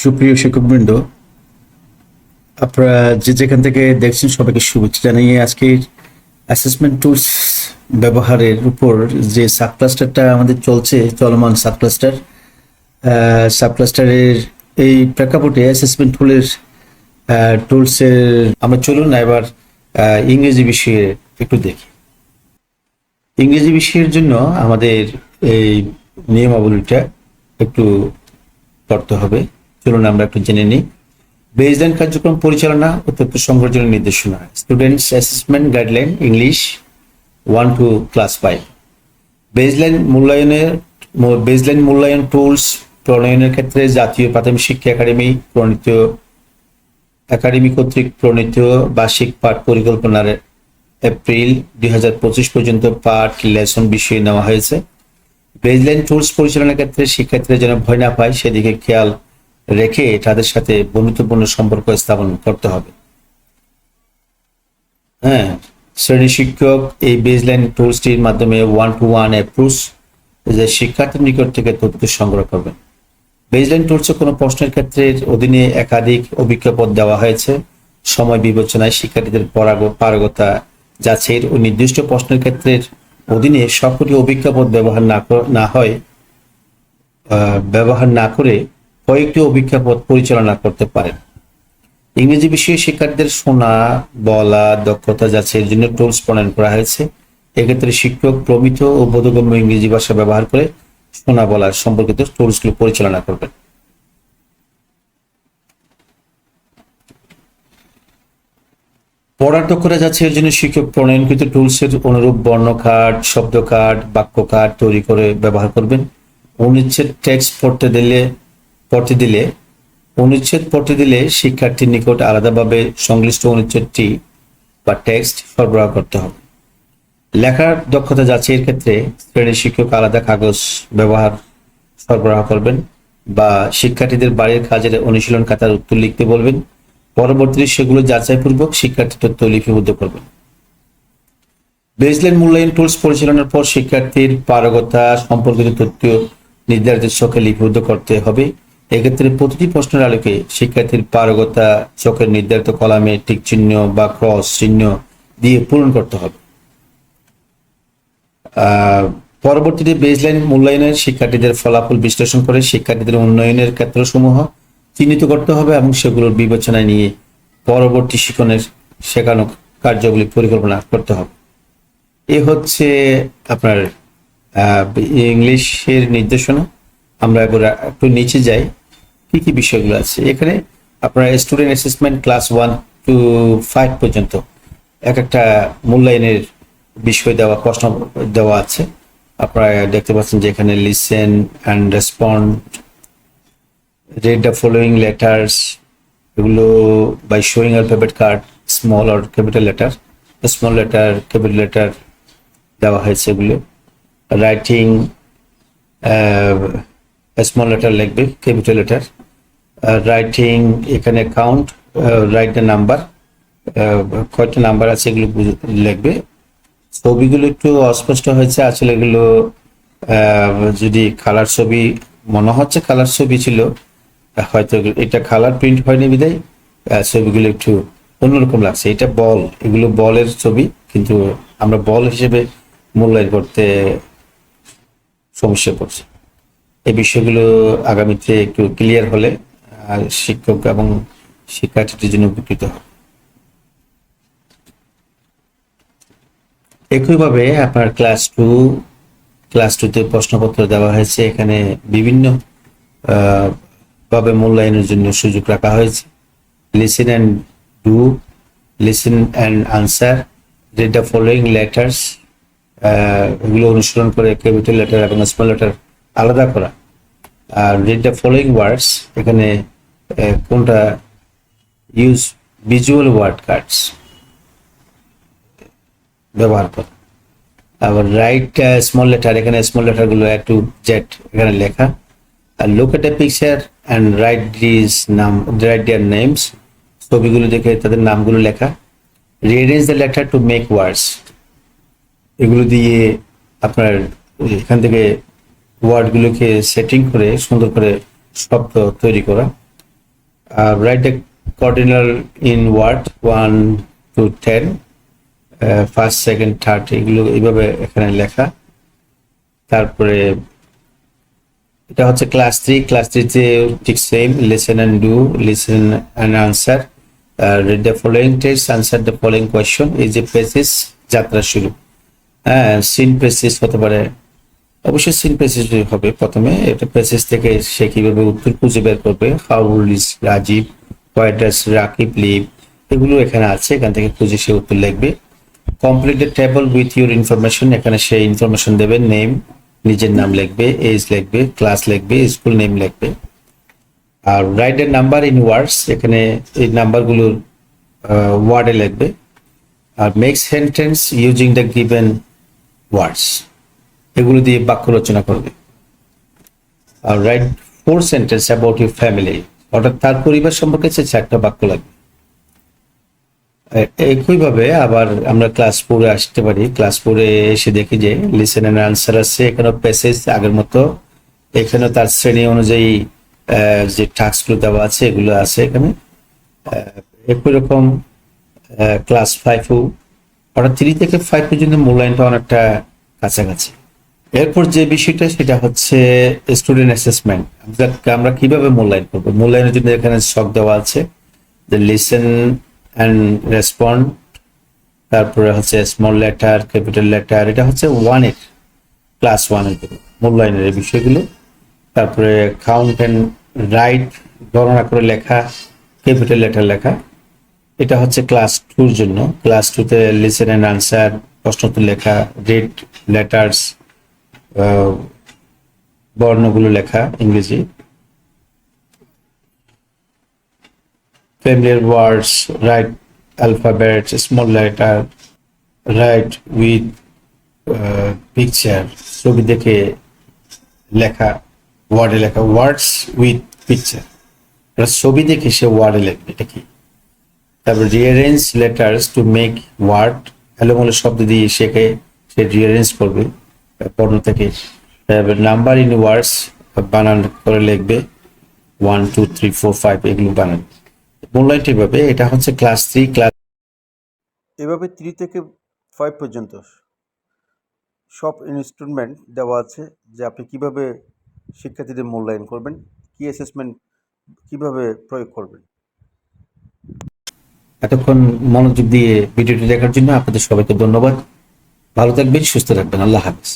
সুপ্রিয় শিক্ষকবৃন্দ, আপনারা যে যেখান থেকে দেখছেন সবাইকে শুভেচ্ছা জানিয়ে আজকের অ্যাসেসমেন্ট টুলস ব্যবহারের উপর যে সাবক্লাস্টারটা আমাদের চলছে, চলমান সাবক্লাস্টার সাবক্লাস্টারের এই প্রেক্ষাপটে অ্যাসেসমেন্ট টুলের টুলসের আমরা চলুন এবার ইংরেজি বিষয়ে একটু দেখি। ইংরেজি বিষয়ের জন্য আমাদের এই নিয়মাবলীটা একটু করতে হবে। চলুন আমরা একটু জেনে নিই। বেসলাইন কার্যক্রম পরিচালনা ও তথ্য সংগ্রহের জন্য নির্দেশনা। Students assessment guideline English one two class five baseline মূল্যায়নের বেসলাইন মূল্যায়ন টুলস প্রণয়নের ক্ষেত্রে জাতীয় প্রাথমিক শিক্ষা একাডেমি প্রণীত, একাডেমি কর্তৃক প্রণীত বার্ষিক পাঠ পরিকল্পনার এপ্রিল দুই হাজার পঁচিশ পর্যন্ত পাঠ লেসন বিষয়ে নেওয়া হয়েছে। বেজলাইন টুলস পরিচালনার ক্ষেত্রে শিক্ষার্থীরা যেন ভয় না পায়, সেদিকে খেয়াল রেখে তাদের সাথে বন্ধুত্বপূর্ণ সম্পর্ক স্থাপন করতে হবে। হ্যাঁ শ্রেণি শিক্ষক এই বেজলাইন টুলসটির মাধ্যমে ওয়ান টু ওয়ান অ্যাপ্রোচ যে শিক্ষার্থীর নিকট থেকে তথ্য সংগ্রহ করবেন। বেজলাইন টুলসে কোনো প্রশ্নের ক্ষেত্রে অধীনে একাধিক অভিজ্ঞাপদ দেওয়া হয়েছে। সময় বিবেচনায় শিক্ষার্থীদের পরাগ- পারগতা, যাচাইয়ের ও নির্দিষ্ট প্রশ্নের ক্ষেত্রের অধীনে সবকটি অভিজ্ঞাপদ ব্যবহার না না হয় ব্যবহার না করে কয়েকটি অভিজ্ঞাপদ পরিচালনা করতে পারেন। ইংরেজি বিষয়ে শিক্ষার্থীদের শোনা, বলা, দক্ষতা যাচাইয়ের জন্য টুলস প্রণয়ন করা হয়েছে। এক্ষেত্রে শিক্ষক প্রমিত ও বোধগম্য ইংরেজি ভাষা ব্যবহার করে শোনা বলার সম্পর্কিত টুলসগুলো পরিচালনা করবেন। পড়ার দক্ষতা যাচ্ছে এর জন্য শিক্ষক প্রণয়নকৃত টুলসের অনুরূপ বর্ণ কার্ড শব্দ কার্ড বাক্য কার্ড তৈরি করে ব্যবহার করবেন। অনুচ্ছেদ টেক্সট পড়তে দিলে পড়তে দিলে, অনুচ্ছেদ পড়তে দিলে শিক্ষার্থীর নিকট আলাদাভাবে সংশ্লিষ্ট অনুচ্ছেদটি বা টেক্সট সরবরাহ করতে হবে। লেখার দক্ষতা যাচাইয়ের ক্ষেত্রে শ্রেণির শিক্ষক আলাদা কাগজ ব্যবহার সরবরাহ করবেন বা শিক্ষার্থীদের বাড়ির কাজের অনুশীলন খাতার উত্তর লিখতে বলবেন। পরবর্তীতে সেগুলো যাচাইপূর্বক শিক্ষার্থী তথ্য লিপিবদ্ধ করবেন। বেসলাইন মূল্যায়ন টুলস পরিচালনার পর শিক্ষার্থীর পারগতা সম্পর্কিত তথ্য নির্ধারিত চোখে লিপিবদ্ধ করতে হবে। এক্ষেত্রে প্রতিটি প্রশ্নের আলোকে শিক্ষার্থীর পারগতা, চোখের নির্ধারিত কলামে টিক চিহ্ন বা ক্রস চিহ্ন দিয়ে পূরণ করতে হবে। পরবর্তীতে বেসলাইন মূল্যায়নের শিক্ষার্থীদের ফলাফল বিশ্লেষণ করে শিক্ষার্থীদের উন্নয়নের ক্ষেত্রসমূহ চিহ্নিত করতে হবে এবং সেগুলোর বিবেচনায় নিয়ে পরবর্তী শিক্ষণের শেখানো কার্যগুলি পরিকল্পনা করতে হবে। এ হচ্ছে আপনার ইংলিশের নির্দেশনা। আমরা এবার একটু নিচে যাই। কি কি বিষয়গুলো আছে? এখানে আপনার student assessment class one two five পর্যন্ত এক একটা মূল্যায়নের বিষয় দেওয়া, প্রশ্ন দেওয়া আছে। আপনারা দেখতে পাচ্ছেন যে এখানে listen and respond read the following letters, এগুলো by showing alphabet card small R capital letter small letter capital letter দেওয়া হয়েছে এগুলো। রাইটিং স্মল লেটার লিখবে ক্যাপিটাল লেটার রাইটিং এখানে কাউন্ট রাইট দ্য নাম্বার কয়টা নাম্বার আছে এগুলো লিখবে। ছবিগুলো একটু অস্পষ্ট হয়েছে, আসলে এগুলো যদি কালার ছবি, মনে হচ্ছে কালার ছবি ছিল, হয়তো এটা কালার প্রিন্ট হয়নি বিদায় ছবিগুলো একটু অন্যরকম লাগছে। এটা বল এগুলো বলের ছবি, কিন্তু আমরা বল হিসেবে মূল্যায়ন করতে সমস্যা পড়ছে। এই বিষয়গুলো আগামীতে একটু ক্লিয়ার হলে শিক্ষক এবং শিক্ষার্থীদের জন্য উপকৃত হবে একইভাবে আপনার ক্লাস টু ক্লাস টুতে প্রশ্নপত্র দেওয়া হয়েছে। এখানে বিভিন্ন ভাবে মূল্যায়নের জন্য সুযোগ রাখা হয়েছে। Listen and do listen and answer read the following letters এগুলো অনুসরণ করে ক্যাপিটাল লেটার এবং স্মল লেটার আলাদা করা। আর রিড দ্য ফলোয়িং ওয়ার্ডস এখানে কোনটা? ইউজ ভিজুয়াল ওয়ার্ড কার্ডস ব্যবহার করে। আবার রাইট স্মল লেটার এখানে স্মল লেটারগুলো একটু জেট এখানে লেখা। আর look at a picture and write this নাম রাইট দেয়ার নেমস ছবিগুলো দেখে তাদের নামগুলো লেখা। Rearrange the letter to make words এগুলো দিয়ে আপনার এখান থেকে ওয়ার্ডগুলোকে সেটিং করে সুন্দর করে শব্দ তৈরি করা। Uh, write the cardinal in word one two ten first second third এগুলো এইভাবে এখানে লেখা। তারপরে এটা হচ্ছে ক্লাস থ্রি ক্লাস থ্রিতে ঠিক same listen and do listen and answer read the following test answer the following question এই যে পেসিস যাত্রা শুরু। হ্যাঁ সিন পেসিস হতে পারে। অবশ্যই পেসিস হবে প্রথমে। এটা পেসিস থেকে সে কীভাবে উত্তর খুঁজে বের করবে? How is Rajib what Rakib lip এগুলো এখানে আছে। এখান থেকে খুঁজে সে উত্তর লিখবে। Complete table with your information এখানে সে ইনফরমেশন দেবে নেম নিজের নাম লিখবে এজ লিখবে ক্লাস লিখবে স্কুল নেম লিখবে। আর রাইট নাম্বার ইন ওয়ার্ডস এখানে এই নাম্বারগুলোর ওয়ার্ডে লিখবে। আর make sentence using the given words এগুলো দিয়ে বাক্য রচনা করবে। আর write four sentence about your family অর্থাৎ তার পরিবার সম্পর্কে সে চারটা বাক্য লাগবে। একইভাবে আবার আমরা ক্লাস ফোরে আসতে পারি। ক্লাস ফোরে এসে দেখি যে লিসেন এন্ড আনসার আছে, এখানেও প্যাসেজ আগের মতো। এখানে তার শ্রেণি অনুযায়ী যে টাস্কগুলো দেওয়া আছে, এগুলো আছে এখানে। একই রকম ক্লাস ফাইভও অর্থাৎ থ্রি থেকে ফাইভ পর্যন্ত মূল্যায়নটা অনেকটা কাছাকাছি। এরপর যে বিষয়টা, সেটা হচ্ছে স্টুডেন্ট অ্যাসেসমেন্ট আমরা কীভাবে মূল্যায়ন করব? মূল্যায়নের জন্য এখানে শখ দেওয়া আছে যে লিসেন অ্যান্ড রেসপন্ড তারপরে হচ্ছে স্মল লেটার ক্যাপিটাল লেটার এটা হচ্ছে ওয়ানের ক্লাস ওয়ানের মূল্যায়নের এই বিষয়গুলো। তারপরে কাউন্ট অ্যান্ড রাইট গণনা করে লেখা ক্যাপিটাল লেটার লেখা। এটা হচ্ছে ক্লাস টুর জন্য। ক্লাস টুতে লিসেন অ্যান্ড আনসার প্রশ্নোত্তর লেখা রেড লেটার্স বর্ণগুলো লেখা ইংরেজি। Words, write alphabets, small letter, write with uh, picture, ছবি দেখে লেখা ওয়ার্ডে লেখা ওয়ার্ডস উইথ পিকচার ছবি দেখে সে ওয়ার্ডে লেখবে এটা কি? তারপর rearrange letters to make word এলোমেলো শব্দ দিয়ে শেখে সে রিয়ারেঞ্জ করবে। পণ্য থেকে নাম্বার ইন ওয়ার্ডস বানান করে লিখবে one two three four five এগুলো বানান। মূল্যায়নটি এভাবে এটা হচ্ছে ক্লাস থ্রি ক্লাস এভাবে থ্রি থেকে ফাইভ পর্যন্ত সব ইনস্টলমেন্ট দেওয়া আছে যে আপনি কীভাবে শিক্ষার্থীদের মূল্যায়ন করবেন কি অ্যাসেসমেন্ট কীভাবে প্রয়োগ করবেন। এতক্ষণ মনোযোগ দিয়ে ভিডিওটি দেখার জন্য আপনাদের সবাইকে ধন্যবাদ। ভালো থাকবেন সুস্থ থাকবেন। আল্লাহ হাফিজ।